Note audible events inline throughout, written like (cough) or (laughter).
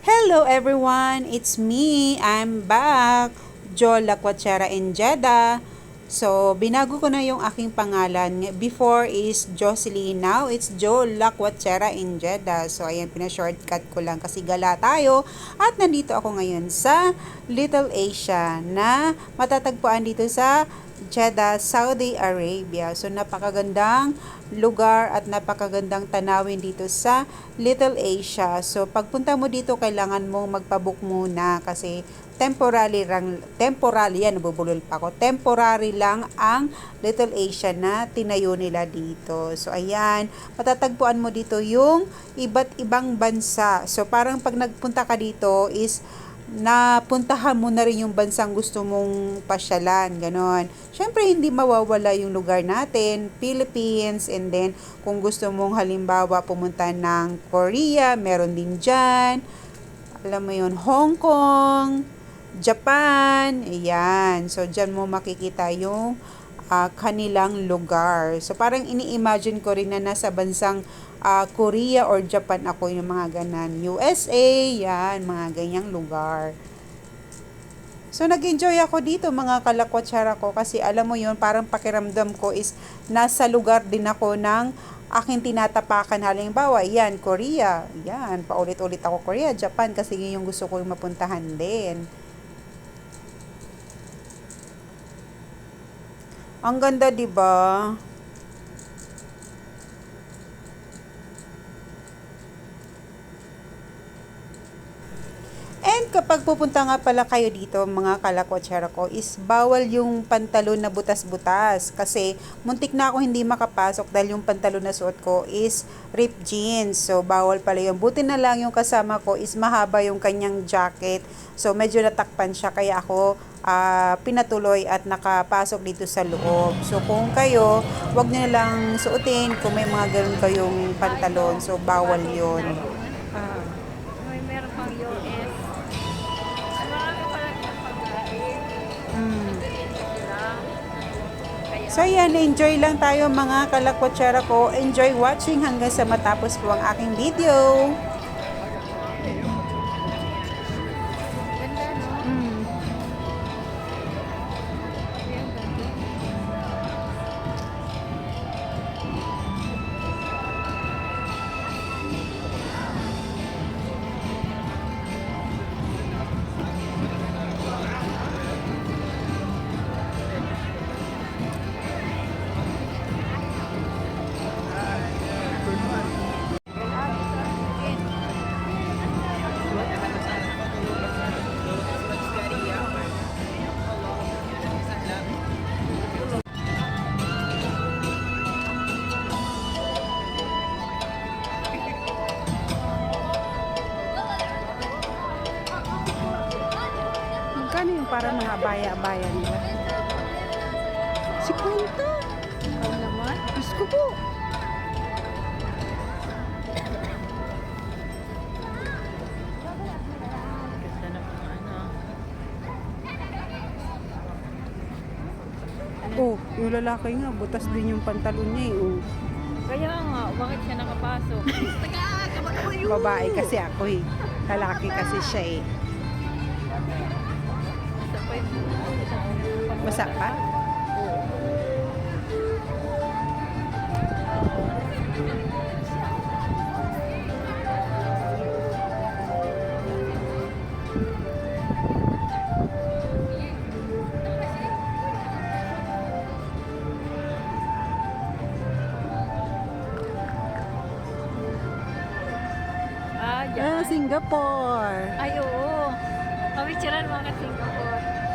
Hello everyone, it's me. I'm back. Jo La Cuachara in Jeddah. So, binago ko na yung aking pangalan. Before is Jocelyn, now it's Jo La Cuachara in Jeddah. So, ayan, pina-shortcut ko lang kasi gala tayo. At nandito ako ngayon sa Little Asia na matatagpuan dito sa Jeddah, Saudi Arabia. So, napakagandang lugar at napakagandang tanawin dito sa Little Asia. So, pagpunta mo dito, kailangan mong magpabook muna kasi temporary lang, temporary yan, nabubulol pa ako, temporary lang ang Little Asia na tinayo nila dito. So, ayan, matatagpuan mo dito yung iba't ibang bansa. So, parang pag nagpunta ka dito is napuntahan mo na rin yung bansang gusto mong pasyalan, ganon. Siyempre, hindi mawawala yung lugar natin, Philippines, and then, kung gusto mong halimbawa pumunta ng Korea, meron din dyan, alam mo yun, Hong Kong, Japan, ayan. So, dyan mo makikita yung ah, kanilang lugar. So, parang ini-imagine ko rin na nasa bansang ah, Korea or Japan ako yung mga ganan. USA, yan, mga ganyang lugar. So, nag-enjoy ako dito mga kalakwatsara ko kasi alam mo yun, parang pakiramdam ko is nasa lugar din ako ng aking tinatapakan. Halimbawa, yan, Korea. Yan, paulit-ulit ako Korea, Japan kasi yun yung gusto ko yung mapuntahan din. Ang ganda, 'di ba? And kapag pupunta nga pala kayo dito, mga kalakwatsara ko, is bawal yung pantalon na butas-butas. Kasi muntik na ako hindi makapasok dahil yung pantalon na suot ko is ripped jeans. So, bawal pala yun. Buti na lang yung kasama ko is mahaba yung kanyang jacket. So, medyo natakpan siya. Kaya ako ah, pinatuloy at nakapasok dito sa loob. So, kung kayo, wag nyo na lang suotin kung may mga ganun kayong pantalon. So, bawal yun. So yan, enjoy lang tayo mga kalakwatsara ko. Enjoy watching hanggang sa matapos po ang aking video. Parang mga abaya-abaya nila? Si Kwenta. Ikaw naman. Diyos ko po. Ano. Oh, yung lalaki nga, butas din yung pantalon niya eh. Oh. Kaya nga, bakit siya nakapasok? (laughs) Babae kasi ako eh. Lalaki kasi siya eh. Isa pa? Ah, Ah, dyan. Singapore. Ay, oo. Pamicturan mga Singapore.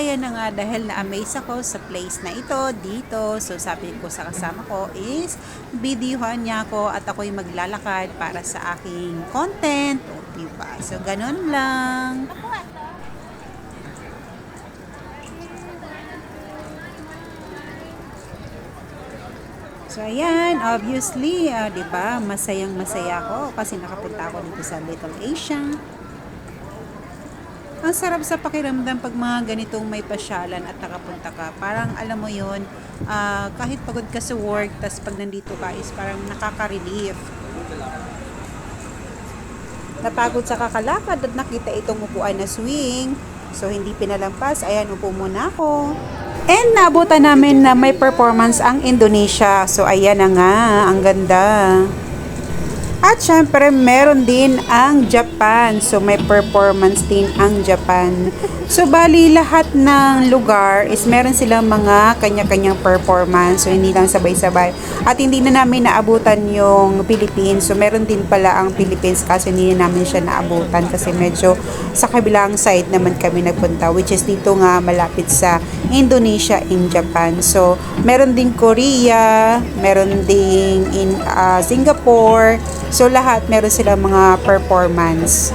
Ayan na nga, dahil na-amaze ako sa place na ito, dito. So, sabi ko sa kasama ko is, videohan niya ako at ako'y maglalakad para sa aking content. O, diba? So, ganun lang. So, ayan, obviously, ah, di ba, masayang masaya ako kasi nakapunta ako dito sa Little Asia. Ang sarap sa pakiramdam pag mga ganitong may pasyalan at nakapunta ka. Parang alam mo yun, ah, kahit pagod ka sa work, tas pag nandito ka is parang nakaka-relief. Napagod sa kakalakad at nakita itong upuan na swing. So, hindi pinalampas. Ayan, upo muna ako. And nabutan namin na may performance ang Indonesia. So, ayan na nga. Ang ganda. At syempre, meron din ang Japan. So, may performance din ang Japan. So, bali lahat ng lugar is meron silang mga kanya-kanyang performance. So, hindi lang sabay-sabay. At hindi na namin naabutan yung Philippines. So, meron din pala ang Philippines kasi hindi na namin siya naabutan kasi medyo sa kabilang side naman kami nagpunta which is dito nga malapit sa Indonesia in Japan. So, meron din Korea, meron din in ah, Singapore. So, lahat meron silang mga performance.